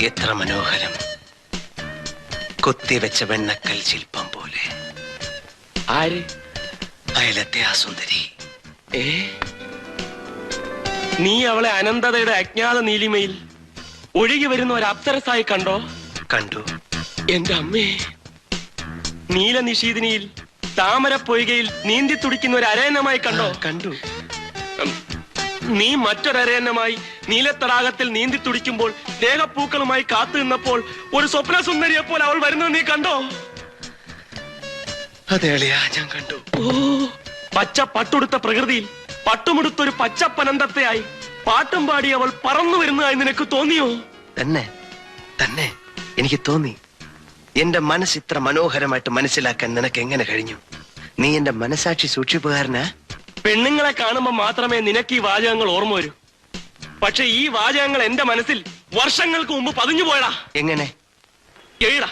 എത്ര മനോഹരം. കൊത്തിവെച്ച വെണ്ണക്കൽ ശില്പം പോലെ. ആര്? അയലത്തെ ആ സുന്ദരി. ഏ? നീ അവളെ അനന്തതയുടെ അജ്ഞാത നീലിമയിൽ ഒഴുകി വരുന്ന ഒരു അപ്സരസായി കണ്ടോ? കണ്ടു. എന്റെ അമ്മേ. നീലനിഷീദിനിയിൽ താമര പൊയ്കയിൽ നീന്തി തുടിക്കുന്ന ഒരു അരയനമായി കണ്ടോ? കണ്ടു. നീ മറ്റൊരരയന്നമായി നീലത്തടാകത്തിൽ നീന്തി തുടിക്കുമ്പോൾ ദേഹപ്പൂക്കളുമായി കാത്തു നിന്നപ്പോൾ ഒരു സ്വപ്ന സുന്ദരിയെ പോലെ അവൾ വരുന്നത് നീ കണ്ടോ? അതെ ഞാൻ കണ്ടു. ഓ പച്ച പട്ടുടുത്ത പ്രകൃതിയിൽ പട്ടുമുടുത്തൊരു പച്ചപ്പനന്തത്തെയായി പാട്ടും പാടി അവൾ പറന്നു വരുന്നതായി നിനക്ക് തോന്നിയോ? തന്നെ തന്നെ എനിക്ക് തോന്നി. എന്റെ മനസ്സ് ഇത്ര മനോഹരമായിട്ട് മനസ്സിലാക്കാൻ നിനക്ക് എങ്ങനെ കഴിഞ്ഞു? നീ എന്റെ മനസാക്ഷി സൂക്ഷിപ്പുകാരനാ? പെണ്ണുങ്ങളെ കാണുമ്പോൾ മാത്രമേ നിനക്ക് ഈ വാചകങ്ങൾ ഓർമ്മ വരൂ. പക്ഷെ ഈ വാചകങ്ങൾ എന്റെ മനസ്സിൽ വർഷങ്ങൾക്ക് മുമ്പ് പതിഞ്ഞു പോയടാ. എങ്ങനെ? എഴുടാ എഴുടാ